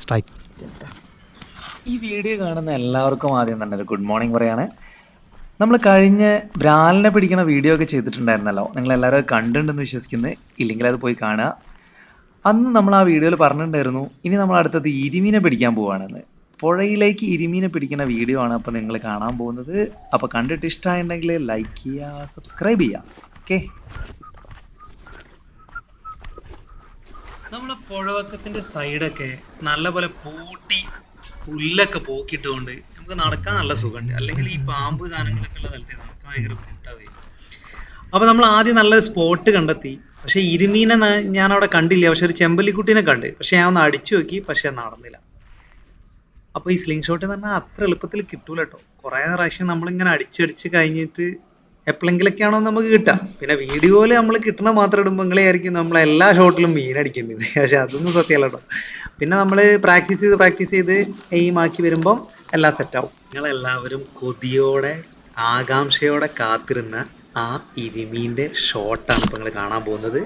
Strike ഈ video കാണുന്ന എല്ലാവർക്കും ആദ്യം തന്നെ ഗുഡ് മോർണിംഗ് പറയാണ്. നമ്മൾ കഴിഞ്ഞ ബ്രാലിനെ പിടിക്കുന്ന വീഡിയോ ഒക്കെ ചെയ്തിട്ടുണ്ടായിരുന്നല്ലോ. നിങ്ങൾ എല്ലാവരും കണ്ടിട്ടുണ്ടെന്ന് വിശ്വസിക്കുന്നത് ഇല്ലെങ്കിൽ അത് പോയി കാണുക. അന്ന് നമ്മൾ ആ വീഡിയോയിൽ പറഞ്ഞിട്ടുണ്ടായിരുന്നു ഇനി നമ്മൾ അടുത്തത് ഇരുമീനെ പിടിക്കാൻ പോവുകയാണെന്ന് പുഴയിലേക്ക് ഇരുമീനെ പിടിക്കുന്ന വീഡിയോ ആണ് അപ്പോൾ നിങ്ങൾ കാണാൻ പോകുന്നത്. അപ്പോൾ കണ്ടിട്ട് ഇഷ്ടമായിട്ടുണ്ടെങ്കിൽ ലൈക്ക് ചെയ്യുക സബ്സ്ക്രൈബ് ചെയ്യുക. ഓക്കെ നമ്മളെ പുഴവക്കത്തിന്റെ സൈഡൊക്കെ നല്ലപോലെ പൂട്ടി പുല്ലൊക്കെ പോക്കിയിട്ടുകൊണ്ട് നമുക്ക് നടക്കാൻ നല്ല സുഖമുണ്ട്. അല്ലെങ്കിൽ ഈ പാമ്പ് സാധനങ്ങളൊക്കെ ഉള്ള സ്ഥലത്ത് നടക്കാൻ ഭയങ്കര ബുദ്ധിമുട്ടാവേ അപ്പൊ നമ്മൾ ആദ്യം നല്ലൊരു സ്പോട്ട് കണ്ടെത്തി. പക്ഷെ ഇരുമീനെ ഞാൻ അവിടെ കണ്ടില്ല. പക്ഷെ ഒരു ചെമ്പല്ലിക്കുട്ടീനെ കണ്ട്. പക്ഷെ ഞാൻ ഒന്ന് അടിച്ചു നോക്കി. പക്ഷെ നടന്നില്ല. അപ്പൊ ഈ സ്ലിംഗ് ഷോട്ട് എന്ന് പറഞ്ഞാൽ അത്ര എളുപ്പത്തിൽ കിട്ടൂല കേട്ടോ കുറെ പ്രാവശ്യം നമ്മളിങ്ങനെ അടിച്ചടിച്ച് കഴിഞ്ഞിട്ട് എപ്പോഴെങ്കിലൊക്കെയാണോ നമുക്ക് കിട്ടുക. പിന്നെ വീഡിയോയിൽ നമ്മൾ കിട്ടണ മാത്രം ആയിരിക്കും നമ്മൾ എല്ലാ ഷോട്ടിലും മീനടിക്കേണ്ടത് പക്ഷെ അതൊന്നും സത്യമല്ല കേട്ടോ പിന്നെ നമ്മൾ പ്രാക്ടീസ് ചെയ്ത് പ്രാക്ടീസ് ചെയ്ത് എയിം ആക്കി വരുമ്പം എല്ലാം സെറ്റാവും നിങ്ങളെല്ലാവരും കൊതിയോടെ ആകാംക്ഷയോടെ കാത്തിരുന്ന ആ ഇരുമീന്റെ ഷോട്ടാണ് ഇപ്പം നിങ്ങൾ കാണാൻ പോകുന്നത്.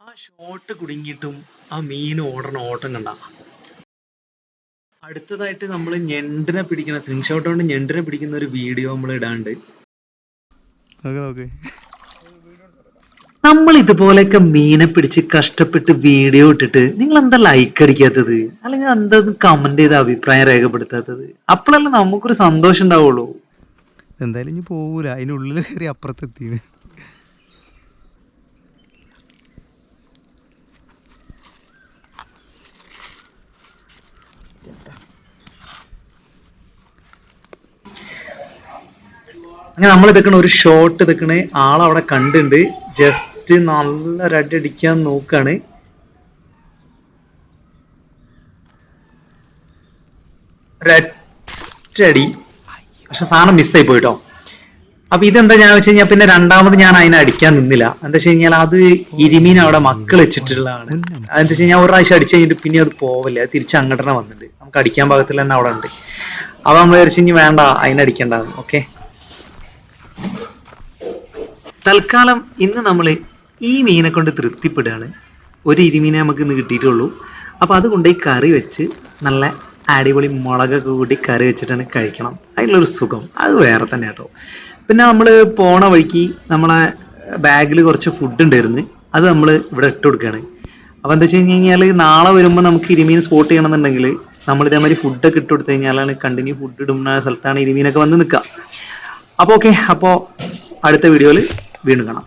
ആ ഷോട്ട് കുടുങ്ങിയിട്ടും ആ മീൻ ഓടണ ഓട്ടം കണ്ട. അടുത്തതായിട്ട് നമ്മൾ ഞണ്ടിനെ പിടിക്കുന്ന സ്ലിംഗ് ഷോട്ട് കൊണ്ട് ഞണ്ടിനെ പിടിക്കുന്ന ഒരു വീഡിയോ നമ്മൾ ഇടാണ്ട് നമ്മൾ ഇതുപോലെയൊക്കെ മീനെ പിടിച്ച് കഷ്ടപ്പെട്ട് വീഡിയോ ഇട്ടിട്ട് നിങ്ങൾ എന്താ ലൈക്ക് അടിക്കാത്തത്? അല്ലെങ്കിൽ എന്താ കമന്റ് ചെയ്ത് അഭിപ്രായം രേഖപ്പെടുത്താത്തത്? അപ്പോഴല്ലേ നമുക്കൊരു സന്തോഷം ഉണ്ടാവുള്ളൂ. എന്തായാലും ഇനി പോവൂല. അതിനുള്ളിൽ കയറി അപ്പുറത്തെത്തി അങ്ങനെ നമ്മൾ ഇതൊക്കെ ഒരു ഷോട്ട് ഇതൊക്കെ ആളവിടെ കണ്ടുണ്ട്. ജസ്റ്റ് നല്ല റെഡ് അടിക്കാൻ നോക്കാണ്. ഒരൊറ്റടി പക്ഷെ സാധനം മിസ്സായി പോയിട്ടോ. അപ്പൊ ഇതെന്താ ഞാൻ വെച്ച് കഴിഞ്ഞാൽ പിന്നെ രണ്ടാമത് ഞാൻ അതിനെ അടിക്കാൻ നിന്നില്ല. എന്താ വെച്ച് കഴിഞ്ഞാൽ അത് ഇരുമീൻ അവിടെ മക്കൾ വെച്ചിട്ടുള്ളതാണ്. അതെന്താ വെച്ച് കഴിഞ്ഞാൽ ഒരു പ്രാവശ്യം അടിച്ചു കഴിഞ്ഞിട്ട് പിന്നെ അത് പോവല്ലേ. അത് തിരിച്ച് അങ്ങോട്ട് തന്നെ വന്നിട്ടുണ്ട് നമുക്ക് അടിക്കാൻ പാകത്തിൽ തന്നെ അവിടെ ഉണ്ട്. അപ്പൊ നമ്മൾ വിചാരിച്ചു ഇനി വേണ്ട അതിനടിക്കേണ്ടതാണ് ഓക്കെ തൽക്കാലം ഇന്ന് നമ്മൾ ഈ മീനെ കൊണ്ട് തൃപ്തിപ്പെടുകയാണ്. ഒരു ഇരുമീനെ നമുക്ക് ഇന്ന് കിട്ടിയിട്ടുള്ളൂ. അപ്പോൾ അതുകൊണ്ട് ഈ കറി വെച്ച് നല്ല അടിപൊളി മുളകൊക്കെ കൂട്ടി കറി വെച്ചിട്ടാണ് കഴിക്കണം. അതിലുള്ളൊരു സുഖം. അത് വേറെ തന്നെ കേട്ടോ. പിന്നെ നമ്മൾ പോണ വഴിക്ക് നമ്മളെ ബാഗിൽ കുറച്ച് ഫുഡ് ഉണ്ടായിരുന്നു. അത് നമ്മൾ ഇവിടെ ഇട്ട് കൊടുക്കുകയാണ്. അപ്പോൾ എന്താ വെച്ച് കഴിഞ്ഞ് കഴിഞ്ഞാൽ നാളെ വരുമ്പോൾ നമുക്ക് ഇരുമീൻ സ്പോട്ട് ചെയ്യണമെന്നുണ്ടെങ്കിൽ നമ്മൾ ഇതേമാതിരി ഫുഡൊക്കെ ഇട്ട് കൊടുത്തു കഴിഞ്ഞാലാണ് കണ്ടിന്യൂ ഫുഡ് ഇടുന്ന സ്ഥലത്താണ് ഇരുമീനൊക്കെ വന്ന് നിൽക്കുക. അപ്പോൾ ഓക്കെ അപ്പോൾ അടുത്ത വീഡിയോയിൽ വീണ്ടും